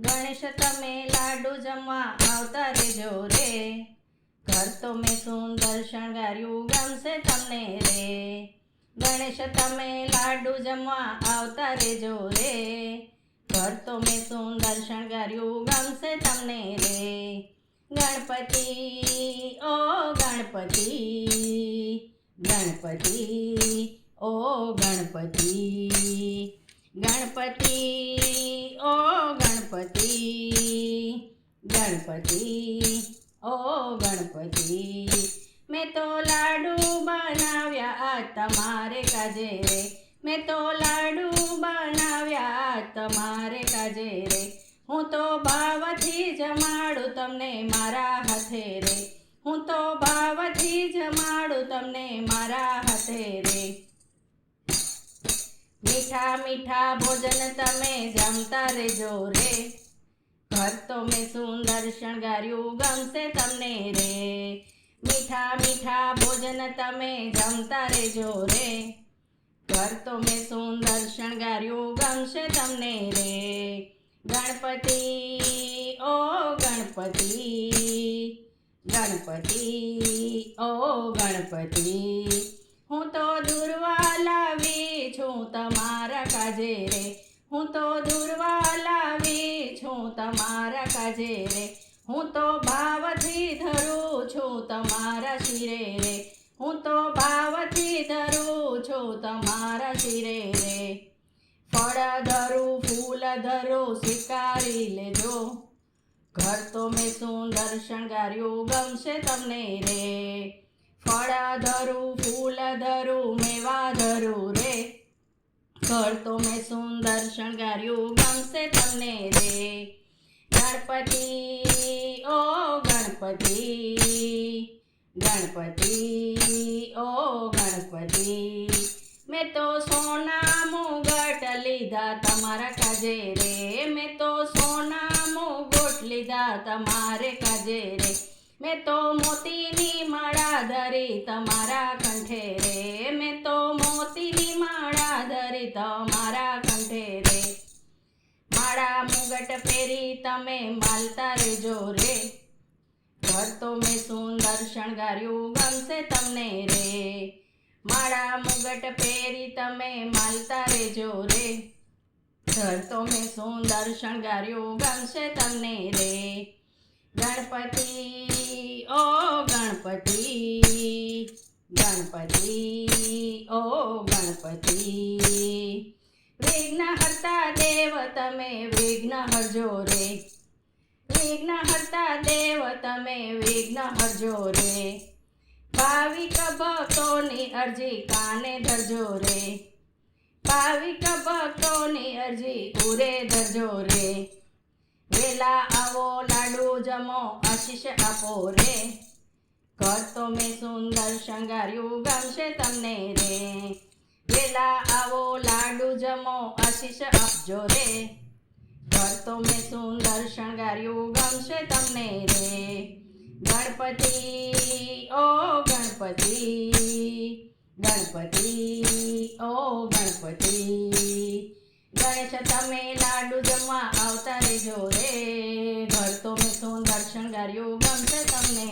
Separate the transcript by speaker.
Speaker 1: ગણેશ તમે લાડુ જમવા આવતા રહેજો રે. ઘર તો મેં સુંદર શણગાર્યું ગમશે તમને રે. ગણેશ તમે લાડુ જમવા આવતા રહેજો રે. ઘર તો મેં સુંદર શણગાર્યું ગમશે તમને રે. ગણપતિ, ઓ ગણપતિ ગણપતિ, ઓ ગણપતિ ગણપતિ, ઓ ગણપતિ ગણપતિ, ઓ ગણપતિ. મેં તો લાડુ બનાવ્યા તમારે કાજે રે. મેં તો લાડુ બનાવ્યા તમારે કાજે રે. હું તો ભાવથી જમાડું તમને મારા હાથે રે. હું તો ભાવથી જમાડું તમને મારા હાથે રે. મીઠા મીઠા ભોજન તમે જમતા રેજો રે. ઘર તો મેં સુંદર શણગાર્યું, ગમશે તમને રે. મીઠા મીઠા ભોજન તમે જમતા રેજો રે. ઘર તો મેં સુંદર શણગાર્યું, ગમશે તમને રે. ગણપતિ, ઓ ગણપતિ ગણપતિ, ઓ ગણપતિ, હું તો દુર્વા લાવી છું તમારા કાજે રે. હું તો દુર્વા લાવી છું તમારા કાજે રે. હું તો ભાવથી ધરું છું તમારા શિરે રે. હું તો ભાવથી ધરું છું તમારા શિરે રે. ફળ ધરું, ફૂલ ધરું સ્વીકારી લેજો. ઘર તો મેં સુંદર શણગાર્યું, ગમશે તમને રે. ફળ ધરું, ફૂલ ધરું, મેવા ધરું ઘર તો મેં સુંદર શણગાર્યું ગમશે તમને રે. ગણપતિ, ઓ ગણપતિ ગણપતિ, ઓ ગણપતિ. મેં તો સોના મુગટ લીધા તમારા કાજે રે. મેં તો સોના મુગટ લીધા તમારે કાજે રે. મેં તો મોતીની માળા ધરી તમારા કંઠે રે. મેં તો માળા પહેરી તમે માલતા રેજો રે. ઘર તો મેં સુંદર શણગાર્યું, ગમશે તમને રે. માળા મુગટ પહેરી તમે માલતા રેજો રે. ઘર તો મેં સુંદર શણગાર્યું, ગમશે તમને રે. ગણપતિ, ઓ ગણપતિ ગણપતિ, ઓ ગણપતિ. વિઘ્ન હરતા દેવ, તમે વિઘ્ન હરજો રે. વિઘ્ન હરતા દેવ, તમે વિઘ્ન હરજો રે. ભાવિક ભક્તોની અરજી કાને ધરજો રે? ભાવિક ભક્તોની અરજી પૂરે ધરજો રે? વેલા આવો, લાડુ જમો, આશીષ આપો રે. ઘર તો મેં સુંદર શણગાર્યું, ગમશે તમને રે. વેલા આવો લાડુ જમો, આશીષ આપજો રે. ઘર તો મેં સુંદર શણગાર્યું, ગમશે તમને રે. ગણપતિ, ઓ ગણપતિ ગણપતિ, ઓ ગણપતિ. ગણેશ, તમે લાડુ જમવા આવતા રહેજો રે. ઘર તો મેં સુંદર શણગાર્યું, ગમશે તમને